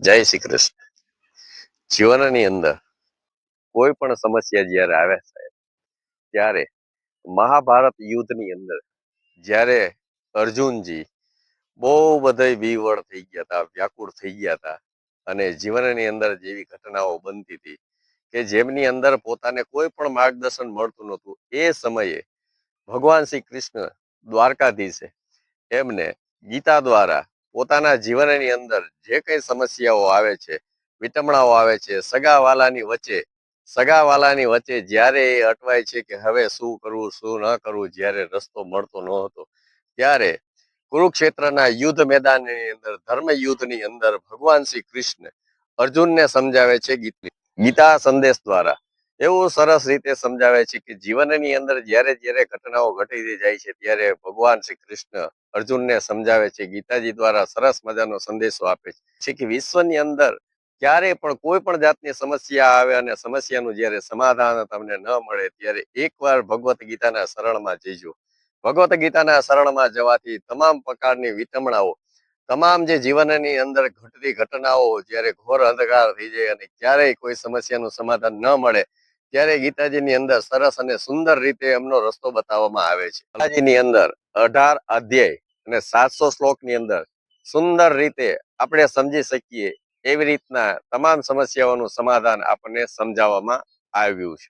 જય શ્રી કૃષ્ણ. જીવનની અંદર કોઈ પણ સમસ્યા જ્યારે આવે સાહેબ, ત્યારે મહાભારત યુદ્ધની અંદર જ્યારે અર્જુનજી બહુ બધા વિવળ થઈ ગયા હતા, વ્યાકુળ થઈ ગયા હતા અને જીવનની અંદર જેવી ઘટનાઓ બનતી હતી કે જેમની અંદર પોતાને કોઈ પણ માર્ગદર્શન મળતું નહોતું, એ સમયે ભગવાન શ્રી કૃષ્ણ દ્વારકાધીશે એમને ગીતા દ્વારા પોતાના જીવનની અંદર જે કઈ સમસ્યાઓ આવે છે, વિટમણાઓ આવે છે, સગાવાલાની વચ્ચે સગાવાલાની વચ્ચે જ્યારે એ અટવાય છે કે હવે શું કરવું, શું ન કરવું, જ્યારે રસ્તો મળતો ન હતો, ત્યારે કુરુક્ષેત્રના યુદ્ધ મેદાનની અંદર ધર્મ યુદ્ધની અંદર ભગવાન શ્રી કૃષ્ણ અર્જુનને સમજાવે છે ગીતા સંદેશ દ્વારા એવું સરસ રીતે સમજાવે છે કે જીવનની અંદર જ્યારે જ્યારે ઘટનાઓ ઘટી જાય છે, ત્યારે ભગવાન શ્રી કૃષ્ણ અર્જુનને સમજાવે છે, ગીતાજી દ્વારા સરસ મજાનો સંદેશો આપે છે. કે વિશ્વની અંદર ક્યારે પણ કોઈ પણ જાતની સમસ્યા આવે અને સમસ્યાનું જ્યારે સમાધાન તમને ન મળે, ત્યારે એકવાર ભગવત ગીતાના શરણમાં જઈજો. ભગવત ગીતાના શરણમાં જવાથી તમામ પ્રકારની વિતમણાઓ તમામ જે જીવનની અંદર ઘટતી ઘટનાઓ, જ્યારે ઘોર અંધકાર થઈ જાય અને ક્યારેય કોઈ સમસ્યાનું સમાધાન ન મળે ત્યારે ગીતાજીની અંદર સરસ અને સુંદર રીતે એમનો રસ્તો બતાવવામાં આવે છે. ગીતાજીની અંદર અઢાર અધ્યાય અને સાતસો શ્લોકની અંદર સુંદર રીતે આપણે સમજી શકીએ એવી રીતના તમામ સમસ્યાઓનું સમાધાન આપણને સમજાવવામાં આવ્યું છે.